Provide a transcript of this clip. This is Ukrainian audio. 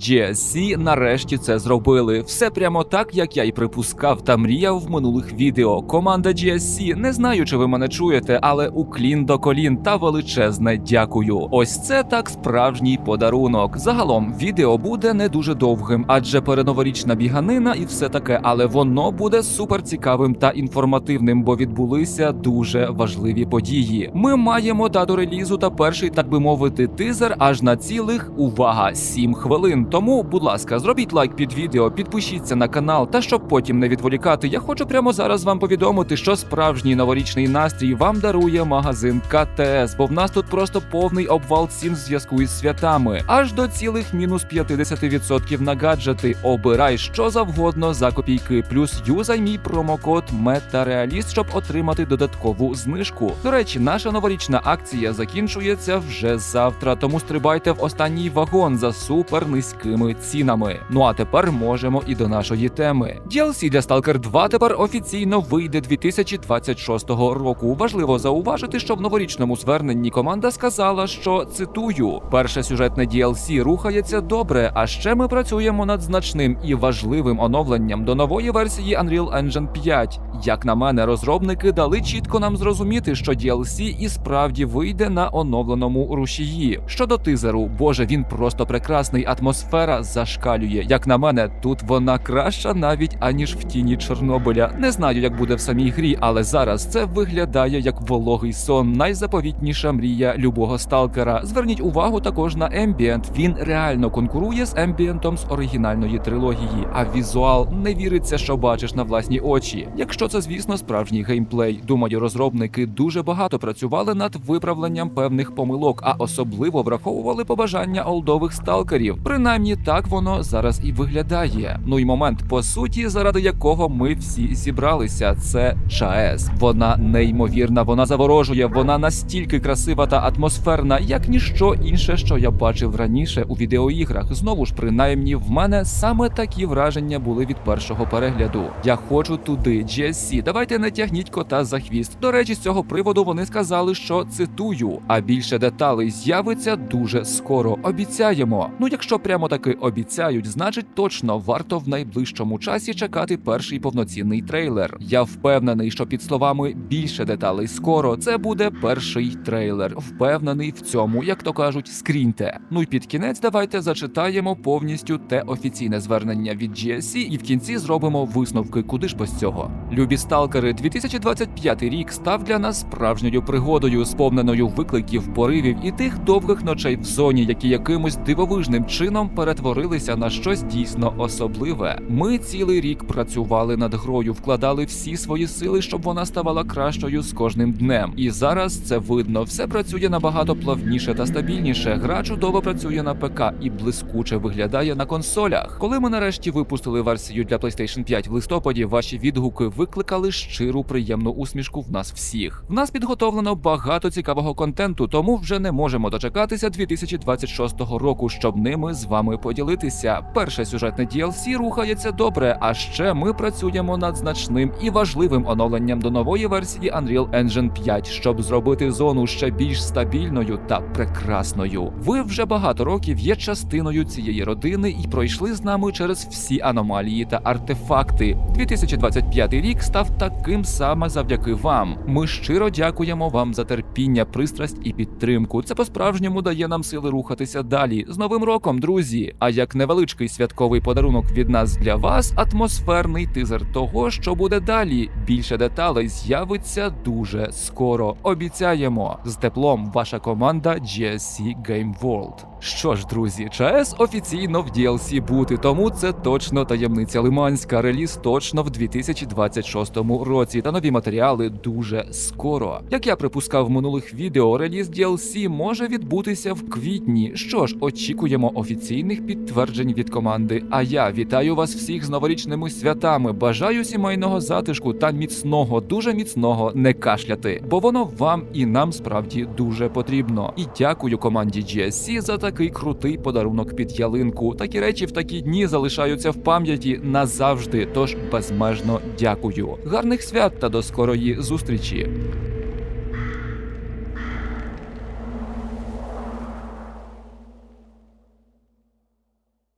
GSC нарешті це зробили. Все прямо так, як я й припускав та мріяв в минулих відео. Команда GSC, не знаю, чи ви мене чуєте, але уклін до колін та величезне дякую. Ось це так справжній подарунок. Загалом відео буде не дуже довгим, адже передноворічна біганина і все таке, але воно буде супер цікавим та інформативним, бо відбулися дуже важливі події. Ми маємо дату релізу та перший, так би мовити, тизер аж на цілих увага 7 хвилин. Тому, будь ласка, зробіть лайк під відео, підпишіться на канал. Та щоб потім не відволікати, я хочу прямо зараз вам повідомити, що справжній новорічний настрій вам дарує магазин КТС, бо в нас тут просто повний обвал цін в зв'язку із святами, аж до цілих мінус 50% на гаджети. Обирай що завгодно за копійки. Плюс юзай мій промокод MetaRealist, щоб отримати додаткову знижку. До речі, наша новорічна акція закінчується вже завтра, тому стрибайте в останній вагон за супер низькими цінами. Ну а тепер можемо і до нашої теми. DLC для Stalker 2 тепер офіційно вийде 2026 року. Важливо зауважити, що в новорічному зверненні команда сказала, що цитую: перше сюжетне DLC рухається добре. А ще ми працюємо над значним і важливим оновленням до нової версії Unreal Engine 5. Як на мене, розробники дали чітко нам зрозуміти, що DLC і справді вийде на оновленому рушії. Щодо тизеру, боже, він просто прекрасний. Атмосфера зашкалює. Як на мене, тут вона краща навіть аніж в тіні Чорнобиля. Не знаю, як буде в самій грі, але зараз це виглядає як вологий сон, найзаповітніша мрія любого сталкера. Зверніть увагу також на ембієнт. Він реально конкурує з ембієнтом з оригінальної трилогії. А візуал не віриться, що бачиш на власні очі. Якщо це, звісно, справжній геймплей. Думаю, розробники дуже багато працювали над виправленням певних помилок, а особливо враховували побажання олдових сталкерів. Принаймні так воно зараз і виглядає. Ну і момент, по суті, заради якого ми всі зібралися, це ЧАЕС. Вона неймовірна, вона заворожує, вона настільки красива та атмосферна, як ніщо інше, що я бачив раніше у відеоіграх. Знову ж, принаймні, в мене саме такі враження були від першого перегляду. Я хочу туди, GSC, давайте не тягніть кота за хвіст. До речі, з цього приводу вони сказали, що цитую, а більше деталей з'явиться дуже скоро. Обіцяємо. Ну, якщо прямо таки обіцяють, значить точно варто в найближчому часі чекати перший повноцінний трейлер. Я впевнений, що під словами більше деталей скоро це буде перший трейлер. Впевнений в цьому, як то кажуть, скріньте. Ну і під кінець давайте зачитаємо повністю те офіційне звернення від GSC і в кінці зробимо висновки, куди ж без цього. Любі сталкери, 2025 рік став для нас справжньою пригодою, сповненою викликів, поривів і тих довгих ночей в зоні, які якимось дивовижним чином перетворилися на щось дійсно особливе. Ми цілий рік працювали над грою, вкладали всі свої сили, щоб вона ставала кращою з кожним днем. І зараз це видно. Все працює набагато плавніше та стабільніше. Гра чудово працює на ПК і блискуче виглядає на консолях. Коли ми нарешті випустили версію для PlayStation 5 в листопаді, ваші відгуки викликали щиру приємну усмішку в нас всіх. В нас підготовлено багато цікавого контенту, тому вже не можемо дочекатися 2026 року, щоб ними з вами поділитися. Перше сюжетне DLC рухається добре. А ще ми працюємо над значним і важливим оновленням до нової версії Unreal Engine 5, щоб зробити зону ще більш стабільною та прекрасною. Ви вже багато років є частиною цієї родини і пройшли з нами через всі аномалії та артефакти. 2025 рік став таким саме завдяки вам. Ми щиро дякуємо вам за терпіння, пристрасть і підтримку. Це по-справжньому дає нам сили рухатися далі. З новим роком, друзі! А як невеличкий святковий подарунок від нас для вас, атмосферний тизер того, що буде далі. Більше деталей з'явиться дуже скоро. Обіцяємо з теплом. Ваша команда GSC Game World. Що ж, друзі, ЧАЕС офіційно в DLC бути, тому це точно таємниця Лиманська. Реліз точно в 2026 році. Та нові матеріали дуже скоро. Як я припускав в минулих відео, реліз DLC може відбутися в квітні. Що ж, очікуємо офіційних підтверджень від команди. А я вітаю вас всіх з новорічними святами. Бажаю сімейного затишку та міцного, дуже міцного не кашляти, бо воно вам і нам справді дуже потрібно. І дякую команді GSC за такий крутий подарунок під ялинку. Такі речі в такі дні залишаються в пам'яті назавжди. Тож безмежно дякую. Гарних свят та до скорої зустрічі.